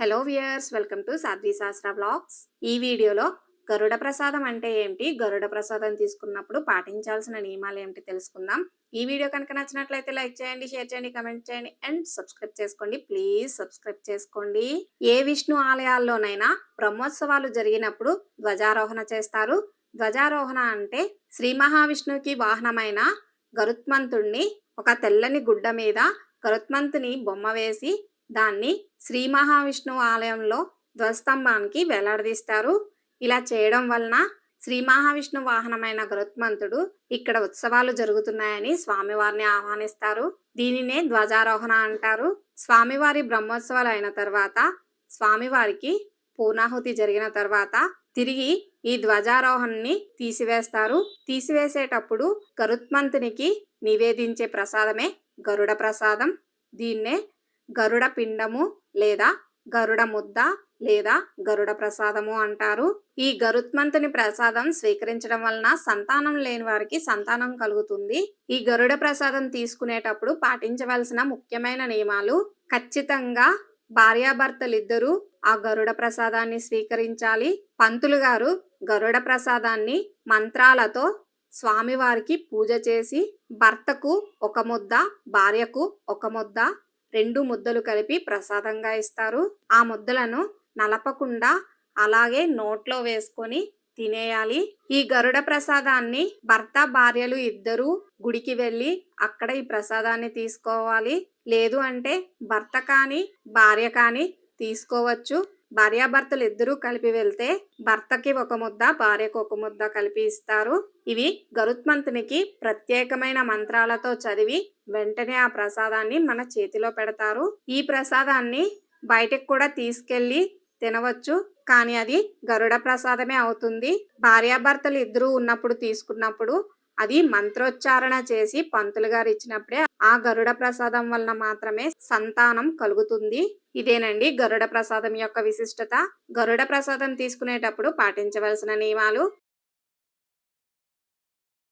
Hello viewers welcome to Sadhvi Shastra blogs ఈ వీడియోలో గరుడ ప్రసాదం అంటే ఏమిటి గరుడ ప్రసాదం తీసుకున్నప్పుడు పాటించాల్సిన నియమాలు ఏమిటి తెలుసుకుందాం. ఈ వీడియో కనుక నచ్చినట్లయితే లైక్ చేయండి షేర్ చేయండి కమెంట్ చేయండి అండ్ సబ్స్క్రైబ్ చేసుకోండి. ప్లీజ్ సబ్స్క్రైబ్ చేసుకోండి. ఏ విష్ణు ఆలయాల్లోనైనా బ్రహ్మోత్సవాలు జరిగినప్పుడు ధ్వజారోహణ చేస్తారు. ధ్వజారోహణ అంటే శ్రీ మహావిష్ణువుకి వాహనమైన గరుత్మంతుణ్ణి ఒక తెల్లని గుడ్డ మీద గరుత్మంతుని బొమ్మ వేసి దాన్ని శ్రీ మహావిష్ణువు ఆలయంలో ధ్వజస్తంభానికి వేలాడదీస్తారు ఇలా చేయడం వలన శ్రీ మహావిష్ణు వాహనమైన గరుత్మంతుడు ఇక్కడ ఉత్సవాలు జరుగుతున్నాయని స్వామివారిని ఆహ్వానిస్తారు. దీనినే ధ్వజారోహణ అంటారు. స్వామివారి బ్రహ్మోత్సవాలు అయిన తర్వాత స్వామివారికి పూర్ణాహుతి జరిగిన తర్వాత తిరిగి ఈ ధ్వజారోహణని తీసివేస్తారు. తీసివేసేటప్పుడు గరుత్మంతునికి నివేదించే ప్రసాదమే గరుడ ప్రసాదం. దీన్నే గరుడ పిండము లేదా గరుడ ముద్ద లేదా గరుడ ప్రసాదము అంటారు. ఈ గరుత్మంతుని ప్రసాదం స్వీకరించడం వలన సంతానం లేని వారికి సంతానం కలుగుతుంది. ఈ గరుడ ప్రసాదం తీసుకునేటప్పుడు పాటించవలసిన ముఖ్యమైన నియమాలు ఖచ్చితంగా భార్యాభర్తలిద్దరూ ఆ గరుడ ప్రసాదాన్ని స్వీకరించాలి. పంతులు గారు గరుడ ప్రసాదాన్ని మంత్రాలతో స్వామివారికి పూజ చేసి భర్తకు ఒక ముద్ద భార్యకు ఒక ముద్ద రెండు ముద్దలు కలిపి ప్రసాదంగా ఇస్తారు. ఆ ముద్దలను నలపకుండా అలాగే నోట్లో వేసుకొని తినేయాలి. ఈ గరుడ ప్రసాదాన్ని భర్త భార్యలు ఇద్దరూ గుడికి వెళ్ళి అక్కడ ఈ ప్రసాదాన్ని తీసుకోవాలి. లేదు అంటే భర్త కానీ భార్య కానీ తీసుకోవచ్చు. భార్యాభర్తలు ఇద్దరూ కలిపి వెళ్తే భర్తకి ఒక ముద్ద భార్యకు ఒక ముద్ద కలిపి ఇస్తారు. ఇవి గరుత్మంతునికి ప్రత్యేకమైన మంత్రాలతో చదివి వెంటనే ఆ ప్రసాదాన్ని మన చేతిలో పెడతారు. ఈ ప్రసాదాన్ని బయటకు కూడా తీసుకెళ్ళి తినవచ్చు కానీ అది గరుడ ప్రసాదమే అవుతుంది. భార్యాభర్తలు ఇద్దరూ ఉన్నప్పుడు తీసుకున్నప్పుడు అది మంత్రోచ్చారణ చేసి పంతులు గారు ఇచ్చినప్పుడే ఆ గరుడ ప్రసాదం వలన మాత్రమే సంతానం కలుగుతుంది. ఇదేనండి గరుడ ప్రసాదం యొక్క విశిష్టత. గరుడ ప్రసాదం తీసుకునేటప్పుడు పాటించవలసిన నియమాలు.